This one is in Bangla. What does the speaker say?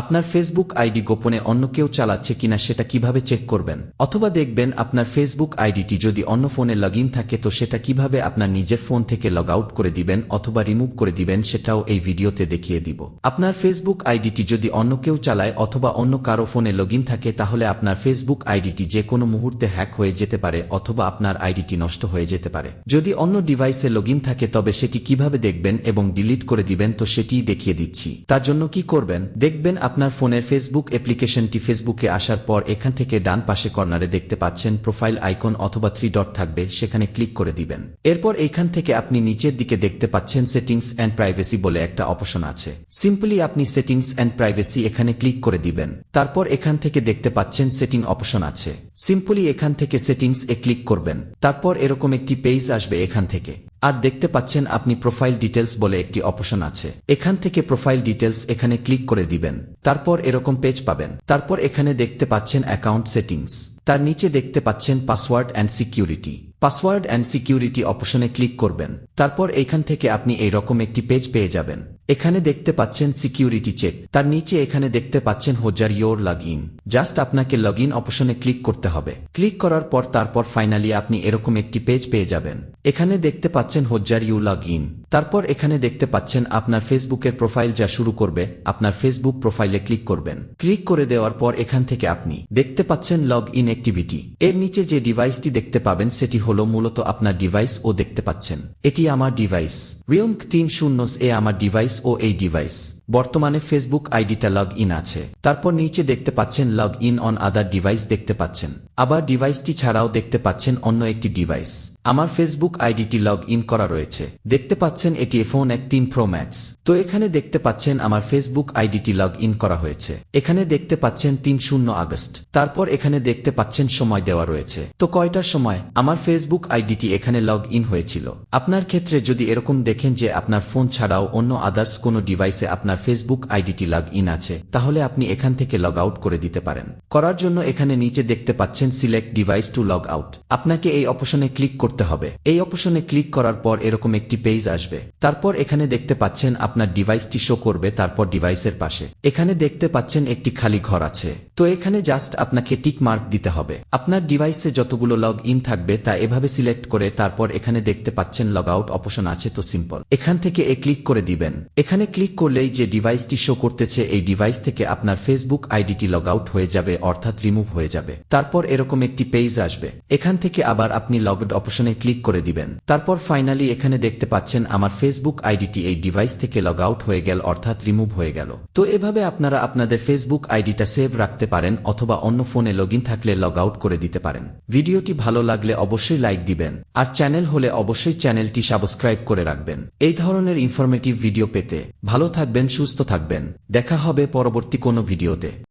আপনার ফেসবুক আইডি গোপনে অন্য কেউ চালাচ্ছে কিনা সেটা কীভাবে চেক করবেন? অথবা দেখবেন আপনার ফেসবুক আইডিটি যদি অন্য ফোনে লগ থাকে তো সেটা কীভাবে আপনার নিজের ফোন থেকে লগ আউট করে দিবেন অথবা রিমুভ করে দিবেন সেটাও এই ভিডিওতে দেখিয়ে দিব। আপনার ফেসবুক আইডিটি যদি অন্য কেউ চালায় অথবা অন্য কারও ফোনে লগ থাকে তাহলে আপনার ফেসবুক আইডিটি যে কোনো মুহূর্তে হ্যাক হয়ে যেতে পারে অথবা আপনার আইডিটি নষ্ট হয়ে যেতে পারে। যদি অন্য ডিভাইসে লগ থাকে তবে সেটি কীভাবে দেখবেন এবং ডিলিট করে দিবেন তো সেটিই দেখিয়ে দিচ্ছি। তার জন্য কি করবেন? দেখবেন আপনার ফোনের ফেসবুক অ্যাপ্লিকেশনটি ফেসবুকে আসার পর এখান থেকে ডান পাশে কর্নারে দেখতে পাচ্ছেন প্রোফাইল আইকন অথবা থ্রি ডট থাকবে, সেখানে ক্লিক করে দিবেন। এরপর এইখান থেকে আপনি নিচের দিকে দেখতে পাচ্ছেন সেটিংস অ্যান্ড প্রাইভেসি বলে একটা অপশন আছে। সিম্পলি আপনি সেটিংস অ্যান্ড প্রাইভেসি এখানে ক্লিক করে দিবেন। তারপর এখান থেকে দেখতে পাচ্ছেন সেটিং অপশন আছে। সিম্পলি এখান থেকে সেটিংস এ ক্লিক করবেন। তারপর এরকম একটি পেজ আসবে এখান থেকে। আর দেখতে পাচ্ছেন আপনি প্রোফাইল ডিটেলস বলে একটি অপশন আছে। এখান থেকে প্রোফাইল ডিটেলস এখানে ক্লিক করে দিবেন। তারপর এরকম পেজ পাবেন। তারপর এখানে দেখতে পাচ্ছেন অ্যাকাউন্ট সেটিংস তার নিচে দেখতে পাচ্ছেন password and security password and security অপশনে ক্লিক করবেন। তারপর এখান থেকে আপনি এই রকম একটি পেজ পেয়ে যাবেন। এখানে দেখতে পাচ্ছেন সিকিউরিটি চেক। তার নিচে এখানে দেখতে পাচ্ছেন where your log in just আপনাকে লগ ইন অপশনে ক্লিক করতে হবে। ক্লিক করার পর তারপর ফাইনালি আপনি এরকম একটি পেজ পেয়ে যাবেন। এখানে দেখতে পাচ্ছেন হোজার ইউ লগ ইন তারপর এখানে দেখতে পাচ্ছেন আপনার ফেসবুকের প্রোফাইল যা শুরু করবে, আপনার ফেসবুক প্রোফাইলে ক্লিক করবেন। ক্লিক করে দেওয়ার পর এখান থেকে আপনি দেখতে পাচ্ছেন লগ ইন অ্যাক্টিভিটি। এর নিচে যে ডিভাইসটি দেখতে পাবেন, সেটি হলো মূলত আপনার ডিভাইস ও দেখতে পাচ্ছেন। এটি আমার ডিভাইস। উইয়ং তিন শূন্য এ আমার ডিভাইস ও এই ডিভাইস। বর্তমানে ফেসবুক আইডিটা লগ ইন আছে। তারপর নিচে দেখতে পাচ্ছেন log in on other device দেখতে পাচ্ছেন। আবার ডিভাইসটি ছাড়াও দেখতে পাচ্ছেন অন্য একটি ডিভাইস আমার ফেসবুক আইডিটি লগ ইন করা রয়েছে। দেখতে পাচ্ছেন এটি ফোন এক তিন প্রো ম্যাক্স তো এখানে দেখতে পাচ্ছেন আমার ফেসবুক আইডিটি লগ ইন করা হয়েছে। এখানে দেখতে পাচ্ছেন তিন শূন্য আগস্ট। তারপর এখানে দেখতে পাচ্ছেন সময় দেওয়া রয়েছে। তো কয়টার সময় আমার ফেসবুক আইডিটি এখানে লগ ইন হয়েছিল? আপনার ক্ষেত্রে যদি এরকম দেখেন যে আপনার ফোন ছাড়াও অন্য আদার্স কোনো ডিভাইসে আপনার ফেসবুক আইডিটি লগ ইন আছে, তাহলে আপনি এখান থেকে লগ আউট করে দিতে পারেন। করার জন্য এখানে নিচে দেখতে পাচ্ছেন select device to log out আপনাকে এই অপশনে ক্লিক করতে হবে। এই অপশনে ক্লিক করার পর এরকম একটি পেজ আসবে। তারপর এখানে দেখতে পাচ্ছেন আপনার ডিভাইসটি শো করবে, তারপর ডিভাইসের পাশে। এখানে দেখতে পাচ্ছেন একটি খালি ঘর আছে। তো এখানে জাস্ট আপনাকে টিক মার্ক দিতে হবে। আপনার ডিভাইসে যতগুলো লগ ইন থাকবে, তা এভাবে সিলেক্ট করে তারপর এখানে দেখতে পাচ্ছেন লগ আউট অপশন আছে, তো সিম্পল এখান থেকে এ ক্লিক করে দিবেন। এখানে ক্লিক করলেই যে ডিভাইসটি শো করতেছে, এই ডিভাইস থেকে আপনার ফেসবুক আইডিটি লগ আউট হয়ে যাবে, অর্থাৎ রিমুভ হয়ে যাবে। তারপর এরকম একটি পেজ আসবে। এখান থেকে আবার আপনি লগড অপশনে ক্লিক করে দিবেন। তারপর ফাইনালি এখানে দেখতে পাচ্ছেন আমার ফেসবুক আইডিটি এই ডিভাইস থেকে লগ আউট হয়ে গেল, অর্থাৎ রিমুভ হয়ে গেল। তো এভাবে আপনারা আপনাদের ফেসবুক আইডিটা সেভ রাখতে পারেন, অথবা অন্য ফোনে লগ থাকলে লগ আউট করে দিতে পারেন। ভিডিওটি ভালো লাগলে অবশ্যই লাইক দিবেন। আর চ্যানেল হলে অবশ্যই চ্যানেলটি সাবস্ক্রাইব করে রাখবেন। এই ধরনের ইনফরমেটিভ ভিডিও পেতে ভালো থাকবেন সুস্থ থাকবেন। দেখা হবে পরবর্তী কোনো ভিডিওতে।